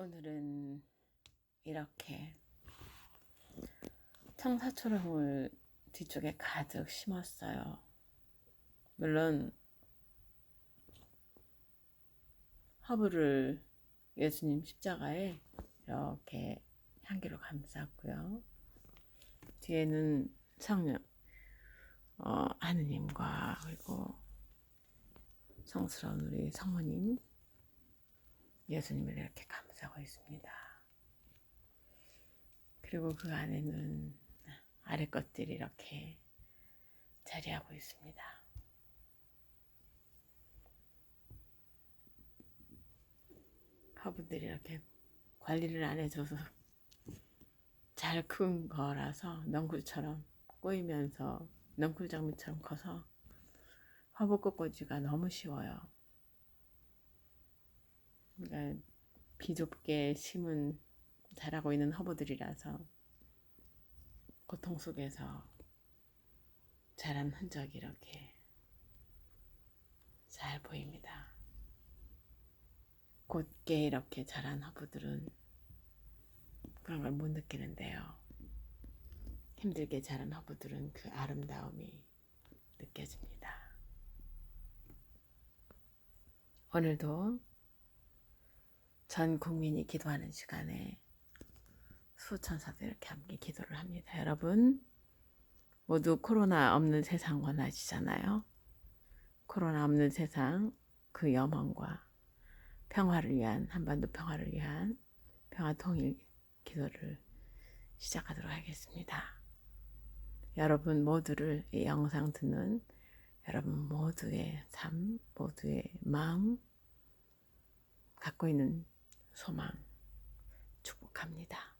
오늘은 이렇게 청사초롱을 뒤쪽에 가득 심었어요. 물론 허브를 예수님 십자가에 이렇게 향기로 감쌌고요. 뒤에는 성령, 어, 하느님과 그리고 성스러운 우리 성모님, 예수님을 이렇게 감싸고 있습니다. 그리고 그 안에는 아래 것들이 이렇게 자리하고 있습니다. 화분들이 이렇게 관리를 안 해줘서 잘 큰 거라서 넝쿨처럼 꼬이면서 넝쿨 장미처럼 커서 화분 꺾꽂이가 너무 쉬워요. 그러니까 비좁게 심은 자라고 있는 허브들이라서 고통 속에서 자란 흔적이 이렇게 잘 보입니다. 곧게 이렇게 자란 허브들은 그런 걸 못 느끼는데요. 힘들게 자란 허브들은 그 아름다움이 느껴집니다. 오늘도 전 국민이 기도하는 시간에 수천사들 이렇게 함께 기도를 합니다. 여러분 모두 코로나 없는 세상 원하시잖아요. 코로나 없는 세상 그 염원과 평화를 위한 한반도 평화를 위한 평화 통일 기도를 시작하도록 하겠습니다. 여러분 모두를 이 영상 듣는 여러분 모두의 삶, 모두의 마음 갖고 있는 소망 축복합니다.